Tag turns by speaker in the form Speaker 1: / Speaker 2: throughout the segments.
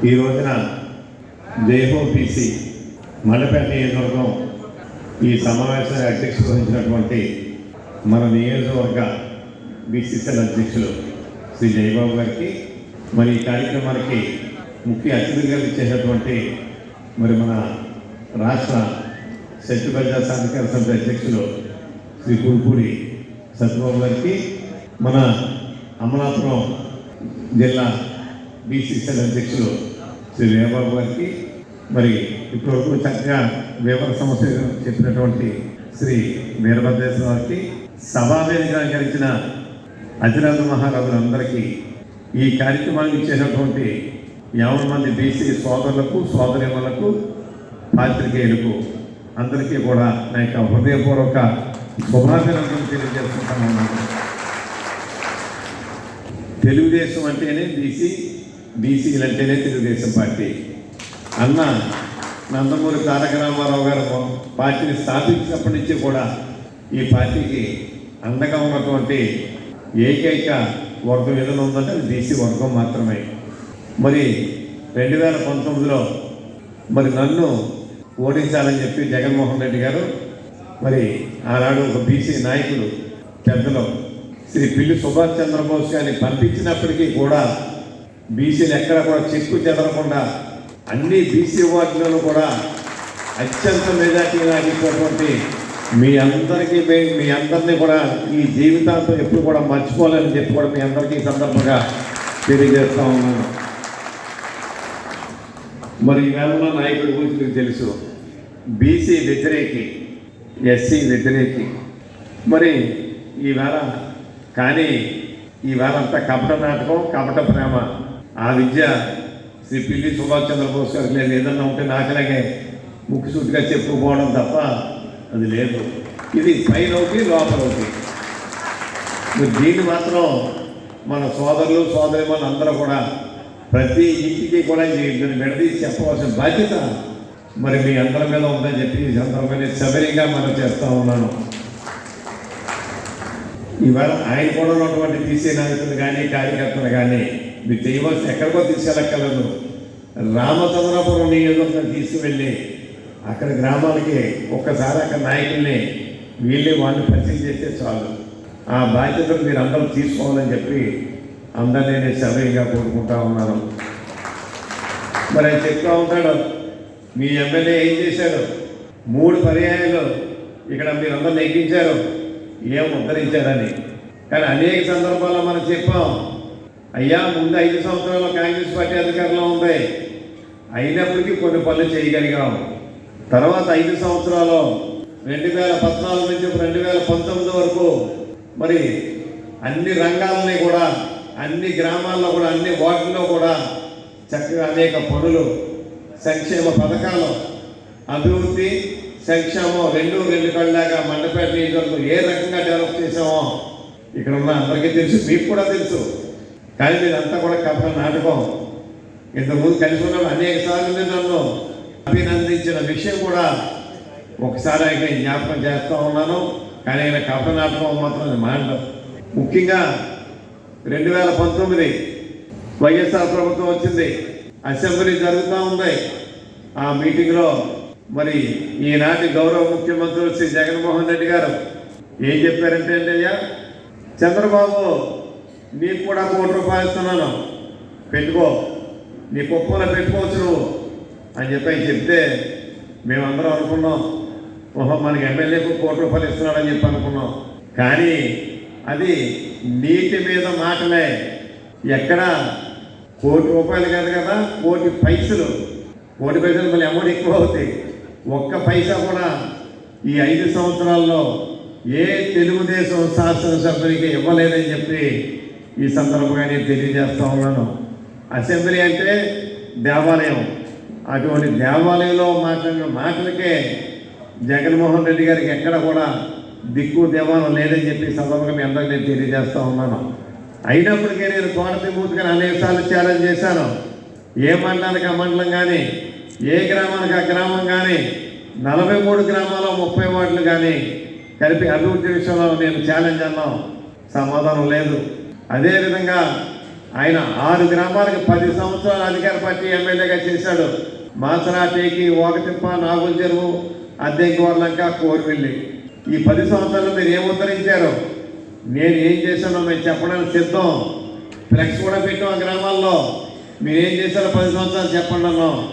Speaker 1: ఈ రోజున జేహోపీసీ మండపేట నియోజకవర్గం ఈ సమావేశాన్ని అధ్యక్షత వహించినటువంటి మన నియోజకవర్గ బీసీసీఎల్ అధ్యక్షులు శ్రీ జయబాబు గారికి మరి ఈ కార్యక్రమానికి ముఖ్య అతిథిగా ఇచ్చేటటువంటి మరి మన రాష్ట్ర శక్తి ప్రజా సాధికార సమితి అధ్యక్షులు శ్రీ కురుపూడి సత్యబాబు గారికి మన అమలాపురం జిల్లా బీసీసీఎల్ అధ్యక్షులు శ్రీ వేబాబు గారికి మరి ఇప్పటివరకు చక్కగా వివర సమస్య చెప్పినటువంటి శ్రీ వీరభద్రేశ్వర గారికి సభావేదిగా గెలిచిన అతిరాజు మహారాజులందరికీ ఈ కార్యక్రమానికి చేసినటువంటి యాభై మంది బీసీ సోదరులకు సోదరిమలకు పాత్రికేయులకు అందరికీ కూడా నా యొక్క హృదయపూర్వక శుభాభినందనలు తెలియజేసుకుంటాను తెలుగుదేశం అంటేనే బీసీ బీసీలు అంటేనే తెలుగుదేశం పార్టీ. అన్న నందమూరి తారక రామారావు గారు పార్టీని స్థాపించినప్పటి నుంచి కూడా ఈ పార్టీకి అండగా ఉన్నటువంటి ఏకైక వర్గం ఏదైనా ఉందంటే అది బీసీ వర్గం మాత్రమే. మరి రెండు వేల పంతొమ్మిదిలో మరి నన్ను ఓడించాలని చెప్పి జగన్మోహన్ రెడ్డి గారు మరి ఆనాడు ఒక బీసీ నాయకుడు పెద్దలో శ్రీ పిల్లి సుభాష్ చంద్రబోస్ గారిని పంపించినప్పటికీ కూడా బీసీలు ఎక్కడ కూడా చెక్కు చెదరకుండా అన్ని బీసీ వార్డులను కూడా అత్యంత మెజార్టీ ఆగిపోయినటువంటి మీ అందరికీ మే- మీ అందరినీ కూడా ఈ జీవితాంతం ఎప్పుడు కూడా మర్చిపోలేని చెప్పి కూడా మీ అందరికీ సందర్భంగా తెలియజేస్తా ఉన్నాను. మరి ఈవేళ నాయకుడి గురించి మీకు తెలుసు. బీసీ వ్యతిరేకి ఎస్సీ వ్యతిరేకి. మరి ఈవేళ కానీ ఈవేళ అంతా కపట నాటకం కపట ప్రేమ. ఆ విద్య శ్రీ పిల్లి సుభాష్ చంద్రబోస్ గారికి లేదు ఏదన్నా ఉంటే నాకలాగే ముక్కు సూటిగా చెప్పుకోవడం తప్ప అది లేదు. ఇది పైన ఒకటి లోపల ఒకటి. మీరు దీన్ని మాత్రం మన సోదరులు సోదరి అందరూ కూడా ప్రతి ఇంటికి కూడా దీన్ని విడదీసి చెప్పవలసిన బాధ్యత మరి మీ అందరి మీద ఉందని చెప్పి ఈ సందర్భంగా సబరిగా మనం చేస్తూ ఉన్నాను. ఇవాళ ఆయన కూడా ఉన్నటువంటి తీసే నాయకులు కానీ కార్యకర్తలు కానీ మీరు చేయవలసిన ఎక్కడికో తీసుకెళ్ళక్కర్లేదు రామచంద్రపురం నియోజకవర్గం తీసుకువెళ్ళి అక్కడ గ్రామాలకి ఒక్కసారి అక్కడ నాయకుల్ని వీళ్ళే వాళ్ళని పరిచయం చేస్తే చాలు. ఆ బాధ్యతను మీరు అందరూ తీసుకోవాలని చెప్పి అందరినీ నేను సభ్యంగా కోరుకుంటా ఉన్నాను. మరి ఆయన చెప్తా ఉంటాడు మీ ఎమ్మెల్యే ఏం చేశారు? మూడు పర్యాయాలు ఇక్కడ మీరు అందరూ నెగ్గించారు ఏం ఉద్ధరించారని. కానీ అనేక సందర్భాల్లో మనం చెప్పాం అయ్యా ముందు ఐదు సంవత్సరాలు కాంగ్రెస్ పార్టీ అధికారంలో ఉంది. అయినప్పటికీ కొన్ని పనులు చేయగలిగాం. తర్వాత ఐదు సంవత్సరాలు రెండు వేల పద్నాలుగు నుంచి రెండు వేల పంతొమ్మిది వరకు మరి అన్ని రంగాలని కూడా అన్ని గ్రామాల్లో కూడా అన్ని వార్డుల్లో కూడా చక్కగా అనేక పనులు సంక్షేమ పథకాలు అభివృద్ధి సంక్షేమం రెండు రెండు కళ్ళలాగా మండపేట నియోజకవర్గం ఏ రకంగా డెవలప్ చేసామో ఇక్కడ ఉన్న అందరికీ తెలుసు మీకు కూడా తెలుసు. కానీ మీరంతా కూడా కథ నాటకం. ఇంతకుముందు కలిసి ఉన్నాడు అనేక సార్లు నేను నన్ను అభినందించిన విషయం కూడా ఒకసారి ఆయన జ్ఞాపకం చేస్తూ ఉన్నాను. కానీ ఆయన కథ నాటకం మాత్రం మాట ముఖ్యంగా రెండు వేల పంతొమ్మిది వైఎస్ఆర్ ప్రభుత్వం వచ్చింది. అసెంబ్లీ జరుగుతూ ఉంది. ఆ మీటింగ్లో మరి ఈనాటి గౌరవ ముఖ్యమంత్రులు శ్రీ జగన్మోహన్ రెడ్డి గారు ఏం చెప్పారంటే అండి అయ్యా? చంద్రబాబు నీకు కూడా కోటి రూపాయలు ఇస్తున్నాను. పెట్టుకో. నీ కుప్పలో పెట్టుకోవచ్చు నువ్వు. అని చెప్పి చెప్తే మేమందరం అనుకున్నాం. ఓహో మనకి ఎమ్మెల్యేకు కోటి రూపాయలు ఇస్తున్నాడని చెప్పి అనుకున్నాం. కానీ అది నీటి మీద మాటలే. ఎక్కడ? కోటి రూపాయలు కాదు కదా కోటి పైసలు. కోటి పైసలు మళ్ళీ అమౌంట్ ఎక్కువ అవుతాయి ఒక్క పైసా కూడా ఈ ఐదు సంవత్సరాల్లో ఏ తెలుగుదేశం శాసనసభ్యునికి ఇవ్వలేదని చెప్పి ఈ సందర్భంగా నేను తెలియజేస్తా ఉన్నాను. అసెంబ్లీ అంటే దేవాలయం. అటువంటి దేవాలయంలో మాట్లాడిన మాటలకే జగన్మోహన్ రెడ్డి గారికి ఎక్కడ కూడా దిక్కు దేవాలయం లేదని చెప్పి సందర్భంగా మీ అందరికీ నేను తెలియజేస్తా ఉన్నాను. అయినప్పటికీ నేను కోటతి గారు అనేకసార్లు ఛాలెంజ్ చేశాను. ఏ మండలానికి ఆ మండలం కానీ ఏ గ్రామానికి ఆ గ్రామం కానీ నలభై మూడు గ్రామాల్లో ముప్పై వార్డులు కానీ కలిపి అభివృద్ధి విషయంలో నేను ఛాలెంజ్ అన్నాం. సమాధానం లేదు. అదేవిధంగా ఆయన ఆరు గ్రామాలకు పది సంవత్సరాలు అధికార పార్టీ ఎమ్మెల్యేగా చేశాడు. మాసరాటేకి ఓకతిప్ప నాగుల చెరువు అద్దెంకి వర్లంక ఈ పది సంవత్సరాలు మీరు ఏం ఉద్ధరించారు? నేను ఏం చేశానో మేము చెప్పడానికి సిద్ధం. ఫ్లెక్స్ కూడా పెట్టాం ఆ గ్రామాల్లో. మీరు ఏం చేశారో పది సంవత్సరాలు చెప్పండి అన్నాం.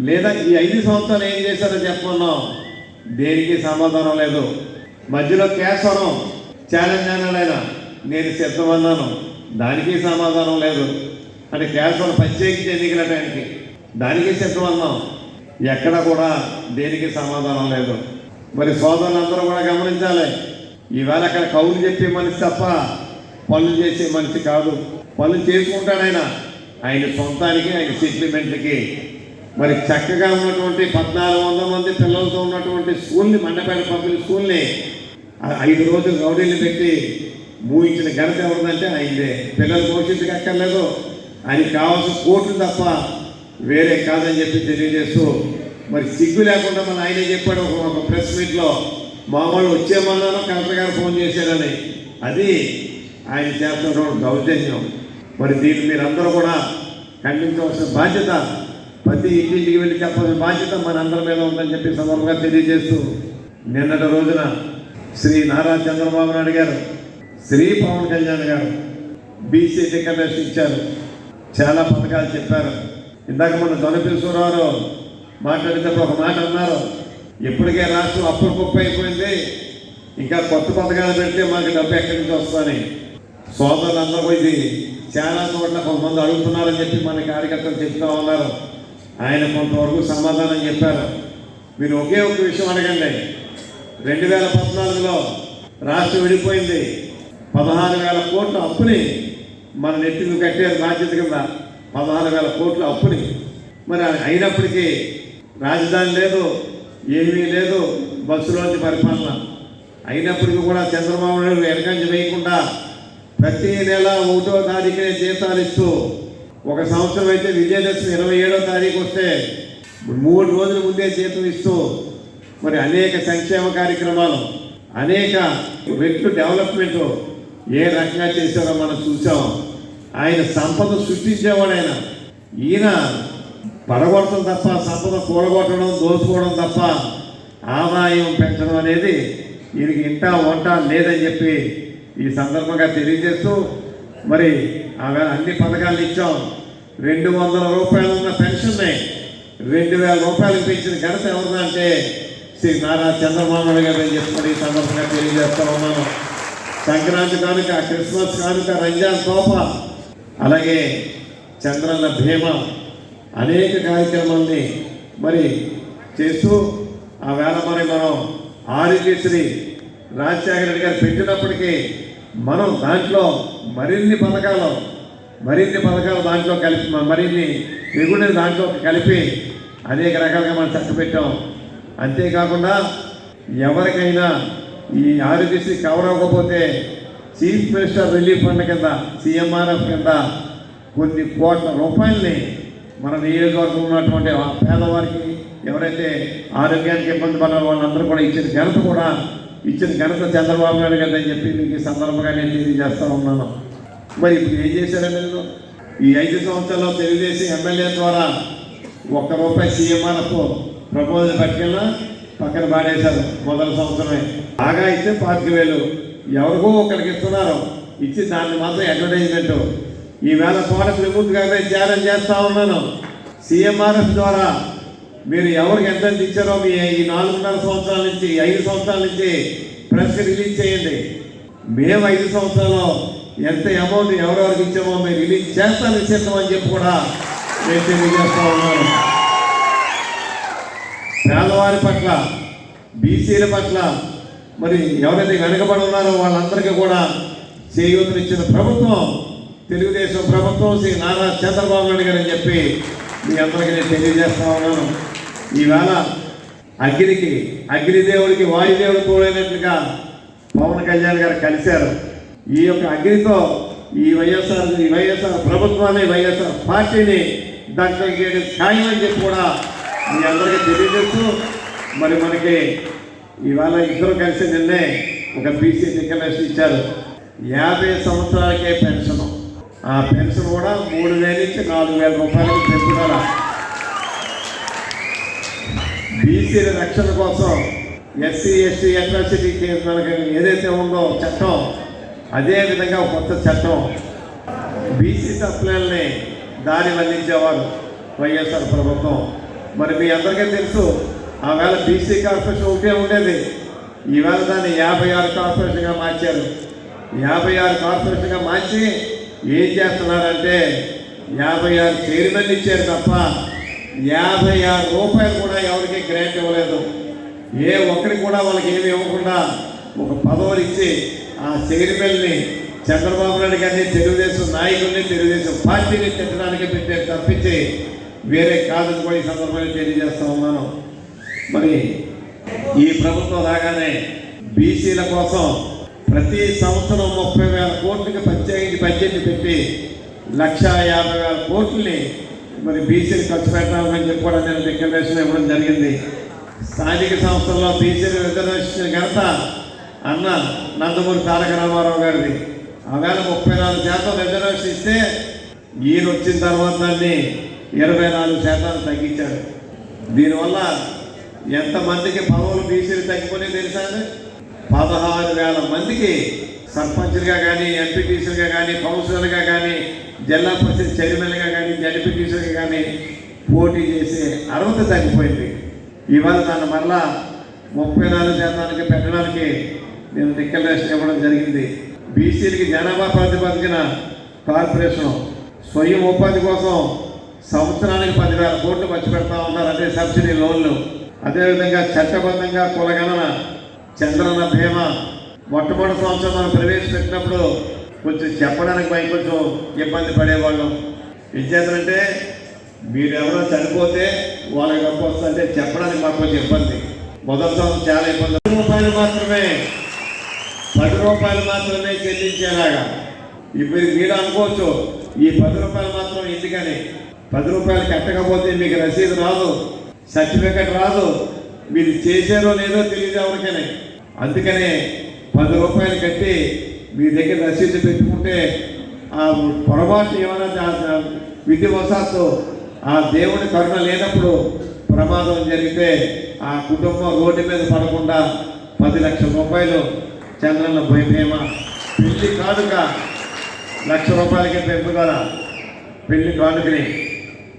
Speaker 1: లేదా ఈ ఐదు సంవత్సరాలు ఏం చేశారో చెప్పమన్నాం దేనికి సమాధానం లేదు. మధ్యలో కేశవరం ఛాలెంజ్ అన్నాడు ఆయన. నేను సిద్ధమన్నాను. దానికి సమాధానం లేదు. అంటే కేవలం ప్రత్యేకించి ఎన్నికల టైంకి దానికి సిద్ధమన్నాం. ఎక్కడ కూడా దేనికి సమాధానం లేదు. మరి సోదరులందరూ కూడా గమనించాలి. ఈవేళ అక్కడ కౌలు చెప్పే మనిషి తప్ప పనులు చేసే మనిషి కాదు. పనులు చేసుకుంటాడు ఆయన. ఆయన సొంతానికి ఆయన సెటిల్మెంట్కి మరి చక్కగా ఉన్నటువంటి పద్నాలుగు వందల మంది పిల్లలతో ఉన్నటువంటి స్కూల్ని మండపేట పబ్లిక్ స్కూల్ని ఐదు రోజులు రౌడీలు పెట్టి మూయించిన ఘనత ఎవరిదంటే ఆయనదే. పిల్లలు పోషించక అక్కర్లేదు ఆయనకి కావాల్సిన కోట్లు తప్ప వేరే కాదని చెప్పి తెలియజేస్తూ మరి సిగ్గు లేకుండా మన ఆయనే చెప్పాడు ఒక ఒక ప్రెస్ మీట్లో. మామూలు వచ్చేమన్నాను కలెక్టర్ గారు ఫోన్ చేశారని. అది ఆయన చేస్తున్నటువంటి దౌర్జన్యం. మరి దీన్ని మీరందరూ కూడా ఖండించవలసిన బాధ్యత ప్రతి ఇంటింటికి వెళ్ళి చెప్పాల్సిన బాధ్యత మన అందరి మీద ఉందని చెప్పి సందర్భంగా తెలియజేస్తూ నిన్నటి రోజున శ్రీ నారా చంద్రబాబు నాయుడు గారు శ్రీ పవన్ కళ్యాణ్ గారు బీసీ డిక్లరేషన్ ఇచ్చారు. చాలా పథకాలు చెప్పారు. ఇందాక మన దొనపిల్సూరావు మాట్లాడేటప్పుడు ఒక మాట అన్నారు. ఇప్పటికే రాష్ట్రం అప్పుడు గొప్ప అయిపోయింది. ఇంకా కొత్త పథకాలు పెడితే మాకు డబ్బు ఎక్కడి నుంచి వస్తుందని. సోదరులందరూ ఇది చాలా చోట్ల కొంతమంది అడుగుతున్నారని చెప్పి మన కార్యకర్తలు చెప్తా ఉన్నారు. ఆయన కొంతవరకు సమాధానం చెప్పారు. మీరు ఒకే ఒక విషయం అడగండి. రెండు వేల పద్నాలుగులో రాష్ట్రం విడిపోయింది. పదహారు వేల కోట్ల అప్పుని మన నెత్తికి కట్టారు బాధ్యత కింద. పదహారు వేల కోట్ల అప్పుని. మరి అది అయినప్పటికీ రాజధాని లేదు ఏమీ లేదు బస్సులోంచి పరిపాలన. అయినప్పటికీ కూడా చంద్రబాబు నాయుడు వెనకంజ వేయకుండా ప్రతి నెల ఒకటో తారీఖునే జీతాలు ఇస్తూ ఒక సంవత్సరం అయితే విజయదశమి ఇరవై ఏడో తారీఖు వస్తే మూడు రోజుల ముందే జీతం ఇస్తూ మరి అనేక సంక్షేమ కార్యక్రమాలు అనేక రెట్లు డెవలప్మెంట్ ఏ రకంగా చేశారో మనం చూసాం. ఆయన సంపద సృష్టించేవాడు ఆయన ఈయన పడగొట్టడం తప్ప సంపద కూడగొట్టడం దోచుకోవడం తప్ప ఆదాయం పెంచడం అనేది ఈయనకి ఇంట వంట లేదని చెప్పి ఈ సందర్భంగా తెలియజేస్తూ మరి ఆమె అన్ని పథకాలు ఇచ్చాం. రెండు వందల రూపాయలు ఉన్న పెన్షన్ని రెండు వేల రూపాయలు పెంచిన ఘనత ఎవరిదంటే శ్రీ నారా చంద్రబాబు నాయుడు గారు అని చెప్పి ఈ సందర్భంగా తెలియజేస్తా ఉన్నాను. సంక్రాంతి కానుక క్రిస్మస్ కానుక రంజాన్ తోప. అలాగే చంద్రన్న భీమ అనేక కార్యక్రమాల్ని మరి చేస్తూ ఆ వేళ మరి మనం ఆరోగ్యశ్రీ రాజశేఖర రెడ్డి గారు పెట్టినప్పటికీ మనం దాంట్లో మరిన్ని పథకాలు మరిన్ని పథకాలు దాంట్లో కలిపి మరిన్ని మిగుడిన దాంట్లో కలిపి అనేక రకాలుగా మనం చక్కబెట్టాం. అంతేకాకుండా ఎవరికైనా ఈ ఆరోగ్యశ్రీ కవర్ అవ్వకపోతే చీఫ్ మినిస్టర్ రిలీఫ్ ఫండ్ కింద సీఎంఆర్ఎఫ్ కింద కొన్ని కోట్ల రూపాయల్ని మన నియోజకవర్గంలో ఉన్నటువంటి పేదవారికి ఎవరైతే ఆరోగ్యానికి ఇబ్బంది పడారో వాళ్ళందరూ కూడా ఇచ్చిన ఘనత కూడా ఇచ్చిన ఘనత చంద్రబాబు నాయుడు గారు అని చెప్పి మీకు ఈ సందర్భంగా నేను తెలియజేస్తా ఉన్నాను. మరి ఇప్పుడు ఏం చేశారండి ఈ ఐదు సంవత్సరాల్లో తెలుగుదేశం ఎమ్మెల్యే ద్వారా ఒక్క రూపాయి సీఎంఆర్ఎఫ్ ప్రపోజల్ పట్టుకెళ్ళినా పక్కన పాడేశారు మొదటి సంవత్సరమే. బాగా ఇస్తే పాతిక వేలు. ఎవరికో ఒకరికి ఇస్తున్నారు. ఇచ్చి దాన్ని మాత్రం అడ్వర్టైజ్మెంట్ ఈవేళ తోట త్రిమూర్తిగా ధ్యానం చేస్తా ఉన్నాను. సీఎంఆర్ఎఫ్ ద్వారా మీరు ఎవరికి ఎంత ఇచ్చారో మీ ఈ నాలుగున్నర సంవత్సరాల నుంచి ఐదు సంవత్సరాల నుంచి ప్రెస్ రిలీజ్ చేయండి. మేము ఐదు సంవత్సరాల్లో ఎంత అమౌంట్ ఎవరెవరికి ఇచ్చామో మేము రిలీజ్ చేస్తాను అని చెప్పి కూడా నేను తెలియజేస్తా ఉన్నాను. పేదవారి పట్ల బీసీల పట్ల మరి ఎవరైతే వెనకబడి ఉన్నారో వాళ్ళందరికీ కూడా చేయూతనిచ్చిన ప్రభుత్వం తెలుగుదేశం ప్రభుత్వం శ్రీ నారా చంద్రబాబు నాయుడు గారు అని చెప్పి మీ అందరికీ నేను తెలియజేస్తా ఉన్నాను. ఈవేళ అగ్నికి అగ్నిదేవుడికి వాయుదేవుడు తోడైనట్లుగా పవన్ కళ్యాణ్ గారు కలిశారు. ఈ యొక్క అగ్నితో ఈ వైఎస్ఆర్ ఈ వైఎస్ఆర్ ప్రభుత్వాన్ని వైఎస్ఆర్ పార్టీని డాక్టర్ చేయడం ఖాయమని చెప్పి కూడా మీ అందరికీ తెలియజేస్తూ మరి మనకి ఇవాళ ఇద్దరు కలిసి నిన్నే ఒక బీసీ డిక్లరేషన్ ఇచ్చారు. యాభై సంవత్సరాలకే పెన్షన్. ఆ పెన్షన్ కూడా మూడు వేల నుంచి నాలుగు వేల రూపాయలకు పెంపుదల బీసీల రక్షణ కోసం ఎస్సీ ఎస్టీ అట్రాసిటీ మనకి ఏదైతే ఉందో చట్టం అదే విధంగా కొత్త చట్టం. బీసీ సప్లైల్ని దారి మళ్ళించేవారు వైఎస్ఆర్ ప్రభుత్వం. మరి మీ అందరికీ తెలుసు ఆ వేళ బీసీ కార్పొరేషన్ ఒకటే ఉండేది. ఈవేళ దాన్ని యాభై ఆరు కార్పొరేషన్గా మార్చారు. యాభై ఆరు కార్పొరేషన్గా మార్చి ఏం చేస్తున్నారంటే యాభై ఆరు చైర్మన్ ఇచ్చారు తప్ప యాభై ఆరు రూపాయలు కూడా ఎవరికి గ్రాంట్ ఇవ్వలేదు. ఏ ఒక్కరికి కూడా వాళ్ళకి ఏమి ఇవ్వకుండా ఒక పదవులు ఇచ్చి ఆ చైర్మన్ని చంద్రబాబు నాయుడు గారిని తెలుగుదేశం నాయకుల్ని తెలుగుదేశం పార్టీని తిట్టడానికి పెట్టారు తప్పించి వేరే కాదు కూడా ఈ సందర్భంగా తెలియజేస్తా ఉన్నాను. మరి ఈ ప్రభుత్వం రాగానే బీసీల కోసం ప్రతి సంవత్సరం ముప్పై వేల కోట్లకి ప్రత్యేకించి బడ్జెట్ పెట్టి లక్ష యాభై వేల కోట్లని మరి బీసీలు ఖర్చు పెట్టాలని చెప్పి కూడా నేను డిక్లరేషన్ ఇవ్వడం జరిగింది. స్థానిక సంస్థల్లో బీసీలు రిజర్వేషన్ ఘనత అన్న నందమూరి తారక రామారావు గారిది. ఆవేళ ముప్పై నాలుగు శాతం రిజర్వేషన్ ఇస్తే ఈయన వచ్చిన తర్వాత దాన్ని ఇరవై నాలుగు శాతాలు తగ్గించారు దీనివల్ల ఎంతమందికి పదవులు బీసీలు తగ్గిపోయి తెలుసా పదహారు వేల మందికి సర్పంచ్లుగా కానీ ఎంపీటీసీలుగా కానీ కౌన్సిలర్గా కానీ జిల్లా పరిషత్ చైర్మన్గా కానీ జడ్పీటీసీలుగా కానీ పోటీ చేసే అర్హత తగ్గిపోయింది. ఇవాళ దాన్ని మరలా ముప్పై నాలుగు శాతానికి పెట్టడానికి నేను డిక్లరేషన్ ఇవ్వడం జరిగింది. బీసీలకి జనాభా ప్రాతిపదికన కార్పొరేషన్ స్వయం ఉపాధి కోసం సంవత్సరానికి పదివేల కోట్లు ఖర్చు పెడతా ఉన్నారు అదే సబ్సిడీ లోన్లు. అదేవిధంగా చట్టబద్ధంగా కులగణన చంద్రన్న భీమా మొట్టమొదటి సంవత్సరం మనం ప్రవేశపెట్టినప్పుడు కొంచెం చెప్పడానికి పై కొంచెం ఇబ్బంది పడేవాళ్ళం. విద్యార్థులంటే మీరు ఎవరో చనిపోతే వాళ్ళకి డబ్బు వస్తుంటే చెప్పడానికి మాకు కొంచెం ఇబ్బంది. మొదటి సంవత్సరం చాలా ఇబ్బంది. పది రూపాయలు మాత్రమే పది రూపాయలు మాత్రమే చెల్లించేలాగా. ఇప్పుడు మీరు అనుకోవచ్చు ఈ పది రూపాయలు మాత్రం ఎందుకని? పది రూపాయలు కట్టకపోతే మీకు రసీదు రాదు సర్టిఫికెట్ రాదు. మీరు చేశారో లేదో తెలియదు ఎవరికైనా. అందుకనే పది రూపాయలు కట్టి మీ దగ్గర రసీదు పెట్టుకుంటే ఆ పొరపాటు ఏమైనా జా- వసాత్తు విధివశాత్తు ఆ దేవుడి కరుణ లేనప్పుడు ప్రమాదం జరిగితే ఆ కుటుంబం రోడ్డు మీద పడకుండా పది లక్షల రూపాయలు చంద్రన్న భయ బీమా పెళ్ళి కానుక లక్ష రూపాయలకి పెంపుదల పెళ్ళి కానుకని.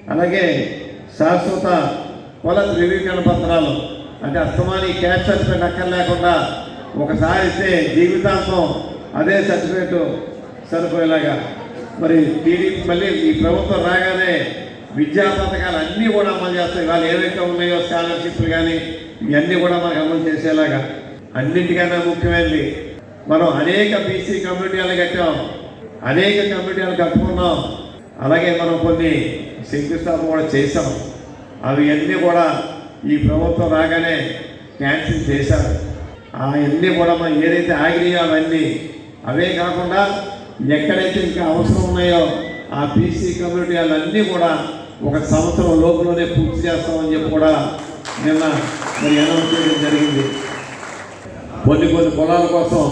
Speaker 1: అలాగే శాశ్వత కుల ధృవీకరణ పత్రాలు. అంటే అస్తమాని క్యాష్ సర్టిఫికేట్ అక్కర్ లేకుండా ఒకసారి ఇస్తే జీవితాంతం అదే సర్టిఫికేట్ సరిపోయేలాగా. మరి టీడీపీ మళ్ళీ ఈ ప్రభుత్వం రాగానే విద్యా పథకాలు అన్నీ కూడా అమలు చేస్తాయి. వాళ్ళు ఏవైతే ఉన్నాయో స్కాలర్షిప్లు కానీ ఇవన్నీ కూడా మనకు అమలు చేసేలాగా. అన్నింటికన్నా ముఖ్యమైనది మనం అనేక బీసీ కమ్యూనిటీలు కట్టాం. అనేక కమ్యూనిటీలు కట్టుకున్నాం. అలాగే మనం కొన్ని శంకుస్థాపన కూడా చేసాం అవి అన్నీ కూడా ఈ ప్రభుత్వం రాగానే క్యాన్సిల్ చేశారు. అవన్నీ కూడా మనం ఏదైతే ఆగినాయో అవన్నీ అవే కాకుండా ఎక్కడైతే ఇంకా అవసరం ఉన్నాయో ఆ బీసీ కమ్యూనిటీ వాళ్ళన్నీ కూడా ఒక సంవత్సరం లోపులోనే పూర్తి చేస్తామని చెప్పి కూడా నిన్న మరి అనౌన్స్ చేయడం జరిగింది. కొన్ని కొన్ని పొలాల కోసం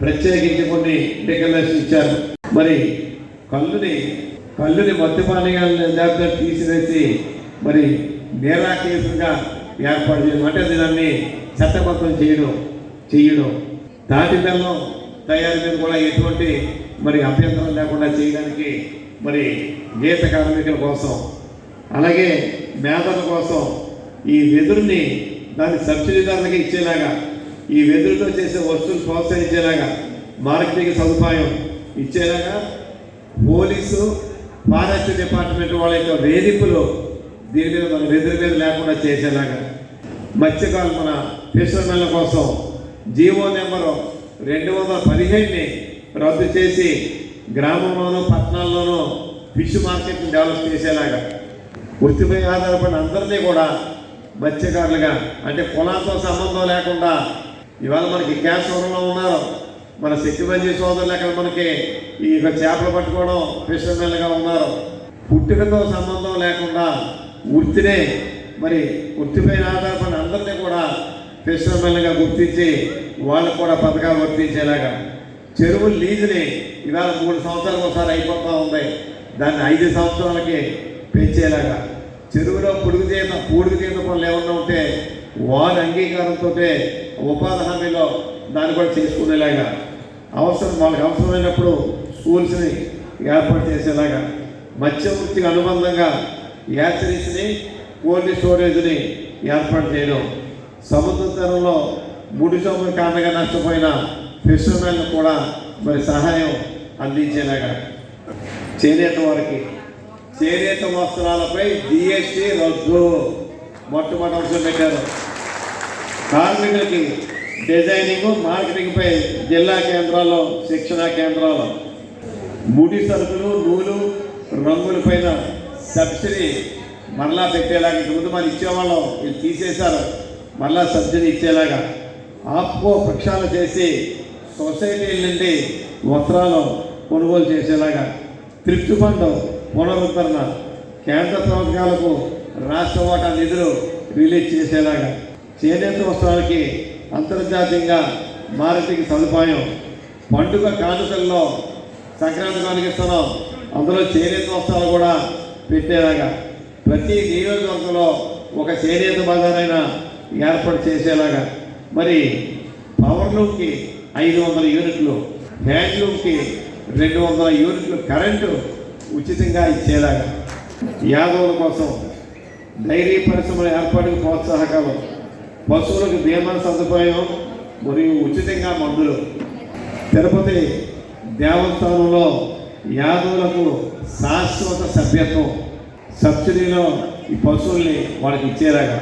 Speaker 1: ప్రత్యేకించి కొన్ని డిక్లరేషన్ ఇచ్చారు. మరి కళ్ళుని కళ్ళుని మద్యపానీగా జాబితా తీసివేసి మరి నేరా కేసుగా ఏర్పాటు చేయడం అంటే దాన్ని చట్టబద్ధం చేయడం చేయడం తాటి బెల్లం తయారీ మీద కూడా ఎటువంటి మరి అభ్యంతరం లేకుండా చేయడానికి మరి గీత కార్మికుల కోసం అలాగే మేధల కోసం ఈ వెదురుని దాని సబ్సిడీదారులకి ఇచ్చేలాగా ఈ వెదురుతో చేసే వస్తువులు ప్రోత్సహించేలాగా మార్కెటింగ్ సదుపాయం ఇచ్చేలాగా పోలీసు ఫారెస్ట్ డిపార్ట్మెంట్ వాళ్ళ యొక్క వేధింపులు దీని మీద మన వెదురు మీద లేకుండా చేసేలాగా. మత్స్యకారులు మన ఫిషర్మెన్ల కోసం జీవో నెంబరు రెండు వందల పదిహేడుని రద్దు చేసి గ్రామంలోనూ పట్టణాల్లోనూ ఫిష్ మార్కెట్ని డెవలప్ చేసేలాగా. వృత్తిపై ఆధారపడిన అందరినీ కూడా మత్స్యకారులుగా అంటే కులాతో సంబంధం లేకుండా ఇవాళ మనకి గ్యాస్ వరంలో ఉన్నారు. మన శక్తిమంజి సోదరులు అక్కడ మనకి ఈ చేపలు పట్టుకోవడం ఫిషర్మెన్లుగా ఉన్నారు. పుట్టుకతో సంబంధం లేకుండా వృత్తినే మరి వృత్తిపైన ఆధారపడిన అందరినీ కూడా ఫిషర్మెన్లుగా గుర్తించి వాళ్ళకు కూడా పథకాలు వర్తించేలాగా. చెరువు లీజుని ఇవాళ మూడు సంవత్సరాలకు ఒకసారి అయిపోతూ ఉంది. దాన్ని ఐదు సంవత్సరాలకి పెంచేలాగా. చెరువులో పొడుగు చేత పూడుగు చేత పనులు ఏమన్నా ఉంటే వారి అంగీకారంతో ఉపాధి హామీలో దాన్ని కూడా చేసుకునేలాగా. అవసరం వాళ్ళకి అవసరమైనప్పుడు స్కూల్స్ని ఏర్పాటు చేసేలాగా మత్స్య వృత్తికి అనుబంధంగా యాచరీస్ని కోల్డ్ స్టోరేజ్ని ఏర్పాటు చేయడం. సముద్ర తీరంలో ముడి సొమ్ము కారణంగా నష్టపోయిన ఫిషర్మెన్ కూడా మరి సహాయం అందించేలాగా చేనేత వారికి చేనేత వస్త్రాలపై జిఎస్టీ రద్దు. మొట్టమొదటి అవసరం పెట్టారు. కార్మికులకి డిజైనింగ్ మార్కెటింగ్పై జిల్లా కేంద్రాల్లో శిక్షణా కేంద్రాలు ముడి సరుకులు నూలు రంగులపైన సబ్సిడీ మరలా పెట్టేలాగా ఇంతకుముందు మరి ఇచ్చేవాళ్ళం. ఇది తీసేశారు. మరలా సబ్సిడీ ఇచ్చేలాగా. ఆప్కో ప్రక్షాళన చేసి సొసైటీల నుండి వస్త్రాలు కొనుగోలు చేసేలాగా. త్రిప్ట్ ఫండ్ పునరుద్ధరణ. కేంద్ర ప్రభుత్వాలకు రాష్ట్ర వాటా నిధులు రిలీజ్ చేసేలాగా. చేనేత వస్త్రాలకి అంతర్జాతీయంగా మారటికి సదుపాయం. పండుగ కానుకల్లో సంక్రాంతి కానుక అందులో చేనేత వస్త్రాలు కూడా పెట్టేలాగా ప్రతి నియోజకవర్గంలో ఒక చేనేత బజారైనా ఏర్పాటు చేసేలాగా. మరి పవర్లూమ్కి ఐదు వందల యూనిట్లు హ్యాండ్లూమ్కి రెండు వందల యూనిట్లు కరెంటు ఉచితంగా ఇచ్చేలాగా. యాదవుల కోసం డైరీ పరిశ్రమల ఏర్పాటుకు ప్రోత్సాహకాలు పశువులకు బీమా సదుపాయం మరియు ఉచితంగా మందులు. తిరుపతి దేవస్థానంలో యాదవులకు శాశ్వత సభ్యత్వం. సబ్సిడీలో ఈ పశువుల్ని వాళ్ళకి ఇచ్చేలాగా.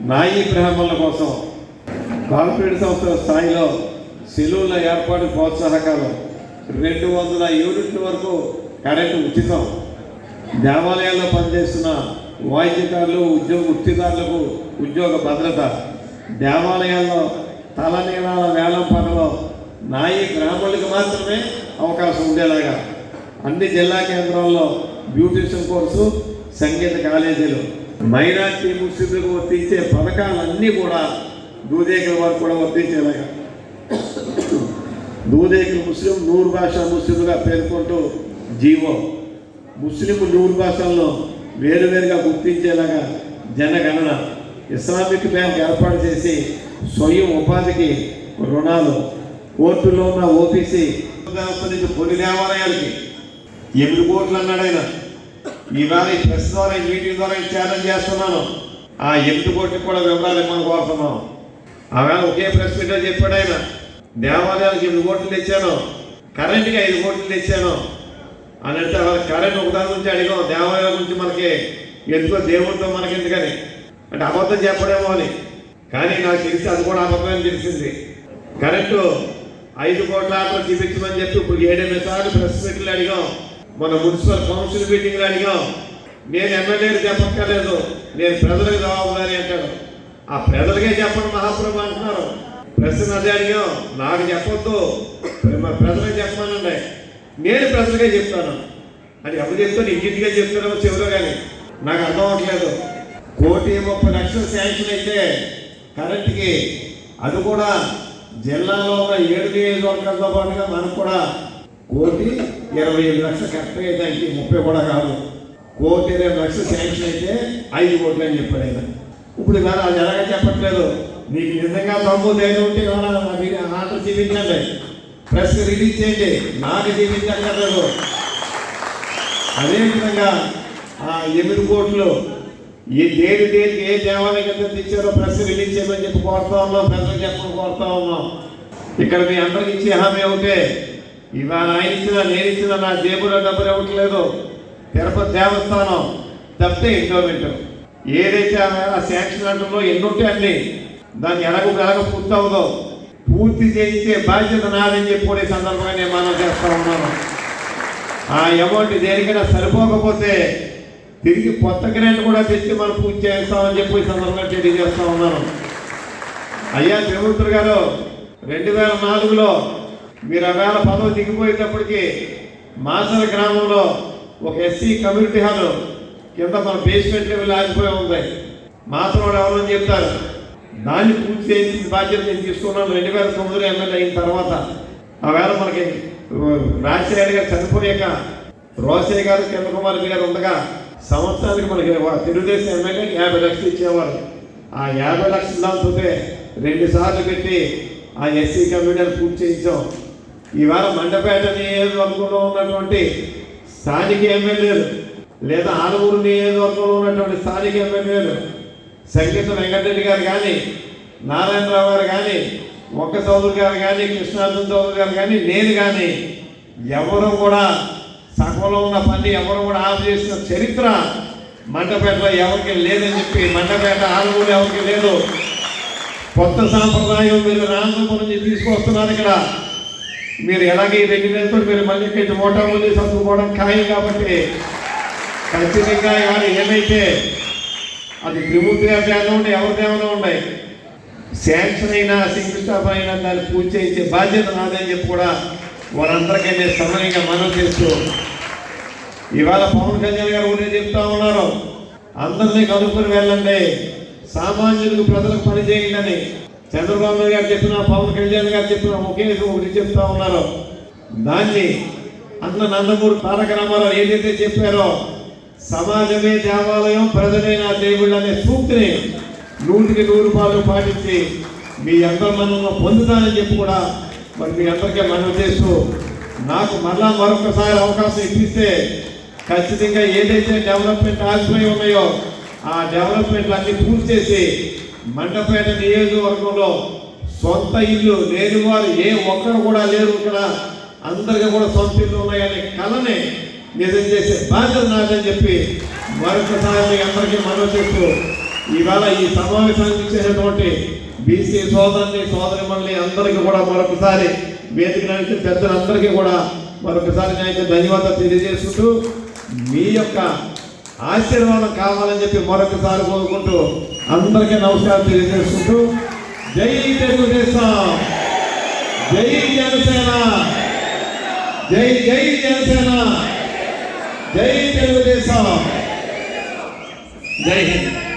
Speaker 1: నాయి బ్రాహ్మణుల కోసం కార్పొరేట్ సంస్థల స్థాయిలో సెలవుల ఏర్పాటు ప్రోత్సాహకాలు. రెండు వందల యూనిట్ల వరకు కరెంటు ఉచితం. దేవాలయాల్లో పనిచేస్తున్న వాయిద్యకారులు ఉద్యోగ వృత్తిదారులకు ఉద్యోగ భద్రత. దేవాలయాల్లో తలనీలాల వేలం పనులో నాయి గ్రామాలకు మాత్రమే అవకాశం ఉండేలాగా అన్ని జిల్లా కేంద్రాల్లో బ్యూటిషన్ కోర్సు సంగీత కాలేజీలు. మైనార్టీ ముస్లింలకు వర్తించే పథకాలన్నీ కూడా దూదేకుల వారు కూడా వర్తించేలాగా. దూదేకుల ముస్లిం నూరు భాష ముస్లింలుగా పేర్కొంటూ జీవో. ముస్లిం నూరు భాషల్లో వేరువేరుగా గుర్తించేలాగా జనగణన. ఇస్లామిక్ బ్యాంక్ ఏర్పాటు చేసి స్వయం ఉపాధికి రుణాలు కోర్టులో ఉన్న ఓపీసీ నుంచి కొన్ని దేవాలయాలకి. ఎనిమిది కోట్లు అన్నాడు ఆయన. ఈవేళ ఈ ప్రెస్ ద్వారా ఈ మీటింగ్ ద్వారా ఈ ఛాలెంజ్ చేస్తున్నాను. ఆ ఎనిమిది కోట్లకి కూడా వివరాలు ఇమ్మని కోరుతున్నాం ఆవేళ ఒకే ప్రెస్ మీట్లో చెప్పాడు ఆయన. దేవాలయాలకు ఎనిమిది కోట్లు తెచ్చాను. కరెంట్కి ఐదు కోట్లు తెచ్చాను. అని అంటే అలా కరెంట్ ఒకదాని నుంచి అడిగాం. దేవాలయాల గురించి మనకి ఎందుకో దేవుడితో మనకి ఎందుకని అంటే అబద్ధం చెప్పడేమో అని కానీ నాకు తెలిసి అది కూడా అబద్ధమని తెలిసింది. కరెంటు ఐదు కోట్ల ఆటలు చూపించమని చెప్పి ఇప్పుడు ఏడెనిమిది సార్లు ప్రెస్ మీట్లు అడిగాం. మన మున్సిపల్ కౌన్సిల్ మీటింగ్లు అడిగాం. నేను ఎమ్మెల్యేలు చెప్పక్కర్లేదు. నేను ప్రజలకు జవాబుదారి అంటాడు ఆ ప్రజలకే చెప్పండి మహాప్రభు అంటున్నారు. ప్రశ్న అదే అడిగాం. నాకు చెప్పొద్దు. మరి ప్రజలకు చెప్పమనండి. నేను ప్రజలకే చెప్తాను. అది ఎవరు చెప్తాను ఇంటిగా చెప్తారో చెవిలో కానీ. నాకు అర్థం అవ్వట్లేదు. కోటి ముప్పై లక్షలు శాంక్షన్ అయితే కరెంట్కి అది కూడా జిల్లాలో ఉన్న ఏడు నియోజకవర్గాలతో పాటుగా మనకు కూడా కోటి ఇరవై ఐదు లక్షలు కరెక్ట్ అయ్యే దానికి ముప్పై కూడా కాదు. కోటి ఇరవై లక్షలు శాంక్షన్ అయితే ఐదు కోట్లు అని చెప్పాడు ఆయన. ఇప్పుడు ఇవాళ అది ఎలాగ చెప్పట్లేదు. నీకు నిజంగా తమ్ము ధైర్యం ఉంటే ఇవాళ మీరు మీద ఆర్డర్ చూపించండి. ప్రెస్ రిలీజ్ చేయండి. నాకు చూపించక్కర్లేదు అదేవిధంగా ఆ ఎనిమిది కోట్లు ఈ దేని దేనికి ఏ దేవాలయం కింద తెచ్చారో ప్రెస్ రిలీజ్ చేయమని చెప్పి కోరుతా ఉన్నాం ప్రజలకు చెప్పమని కోరుతా ఉన్నాం. ఇక్కడ మీ అందరికి ఇచ్చే హామీ ఒకటే. ఇవాళ ఆయన ఇచ్చిన నేను ఇచ్చిన నా జేబులో డబ్బులు ఇవ్వట్లేదు. తిరుపతి దేవస్థానం తప్పితే ఎండోమెంట్ ఏదైతే ఆ శాంక్షన్ అంటుందో ఎన్నుంటే అన్ని. దాన్ని ఎలాగో ఎలాగ పూర్తి అవ్వదో పూర్తి చేయించే బాధ్యత నాదని చెప్పి కూడా ఈ సందర్భంగా నేను మనం చేస్తా ఉన్నాను. ఆ అమౌంట్ దేనికైనా సరిపోకపోతే తిరిగి కొత్త గ్రాంట్ కూడా తెచ్చి మనం పూజ చేస్తామని చెప్పి ఈ సందర్భంగా తెలియజేస్తా ఉన్నాను. అయ్యా త్రిమూర్తులు గారు రెండు వేల నాలుగులో మీరు ఆ వేల పదవి దిగిపోయేటప్పటికి మాసల గ్రామంలో ఒక ఎస్సీ కమ్యూనిటీ హాల్ కింద మన బేస్మెంట్ లెవెల్ ఆగిపోయి ఉంది. మాసలోడు ఎవరని చెప్తారు? దాన్ని పూర్తి చేయించిన బాధ్యత నేను తీసుకున్నాను. రెండు వేల తొమ్మిదిలో ఎమ్మెల్యే అయిన తర్వాత ఆవేళ మనకి రాజశేఖర్ గారు చనిపోయాక రోసయ్య గారు చంద్రకుమార్ కుమార్ రెడ్డి గారు ఉండగా సంవత్సరానికి మనకి తెలుగుదేశం ఎమ్మెల్యేకి యాభై లక్షలు ఇచ్చేవారు ఆ యాభై లక్షలు దాంతోతే రెండు సార్లు పెట్టి ఆ ఎస్సీ కమ్యూనిటీ పూర్తి చేయించాం. ఇవాళ మండపేట నియోజకవర్గంలో ఉన్నటువంటి స్థానిక ఎమ్మెల్యేలు లేదా ఆలమూరు నియోజకవర్గంలో ఉన్నటువంటి స్థానిక ఎమ్మెల్యేలు సంగీత వెంకటరెడ్డి గారు కానీ నారాయణరావు గారు కానీ ఒక్క చౌదరి గారు కానీ కృష్ణార్జున చౌదరి గారు కానీ నేను కానీ ఎవరు కూడా సగంలో ఉన్న పని ఎవరు కూడా ఆఫ్ చేసిన చరిత్ర మంటపేట ఎవరికి లేదని చెప్పి మండపేట కూడా ఎవరికి లేదు. కొత్త సాంప్రదాయం మీరు రామపురం నుంచి తీసుకొస్తున్నారు ఇక్కడ. మీరు ఎలాగే రెండు నెలలతో మీరు మళ్ళీ ఇక్కడ మోటా ముందు చదువుకోవడం ఖాయం కాబట్టి ఖచ్చితంగా ఇవాళ ఏమైతే అది త్రిమూర్తి గారి దేవత ఉండే ఎవరి ఉన్నాయి శాంక్షన్ అయినా శంకుస్థాపన అయినా దాన్ని పూర్తి చేయించే బాధ్యత నాదని చెప్పి కూడా వారందరికీ నేను సమయంగా మనం చేస్తూ ఇవాళ పవన్ కళ్యాణ్ గారు ఉండే చెప్తా ఉన్నారు? అందరినీ కలుపుకొని వెళ్ళండి. సామాన్యులకు ప్రజలకు పని చేయండి. చంద్రబాబు నాయుడు గారు చెప్పిన పవన్ కళ్యాణ్ గారు చెప్పిన ఒకే ఒకటి చెప్తా ఉన్నారు. దాన్ని అన్న నందమూరి తారక రామారావు ఏదైతే చెప్పారో సమాజమే దేవాలయం ప్రజలే నా దేవుళ్ళు అనే సూక్తిని నూటికి నూరు రూపాయలు పాటించి మీ అందరి మనం పొందుతానని చెప్పి కూడా మరి మీ అందరికీ మనం చేస్తూ నాకు మళ్ళా మరొకసారి అవకాశం ఇప్పిస్తే ఖచ్చితంగా ఏదైతే డెవలప్మెంట్ ఆగిపోయి ఉన్నాయో ఆ డెవలప్మెంట్లు అన్ని పూర్తి చేసి మండపేట నియోజకవర్గంలో సొంత ఇల్లు లేని వారు ఏ ఒక్కరు కూడా లేరు ఇక్కడ. అందరికీ కూడా సొంత ఇల్లు ఉన్నాయనే కళని నిజం చేసే బాధ్యత నాదని చెప్పి మరొకసారి అందరికీ మనవి చేస్తూ ఇవాళ ఈ సమావేశానికి ఇచ్చేటటువంటి బీసీ సోదరుని సోదరి మళ్ళీ అందరికీ కూడా మరొకసారి వేదిక నడిచిన పెద్దలందరికీ కూడా మరొకసారి నేను ధన్యవాదాలు తెలియజేసుకుంటూ మీ యొక్క ఆశీర్వాదం కావాలని చెప్పి మరొకసారి కోరుకుంటూ అందరికీ నమస్కారం తెలియజేసుకుంటూ జై తెలుగుదేశం! జై జనసేన! జై జై జనసేన! జై తెలుగుదేశం! జై హింద్!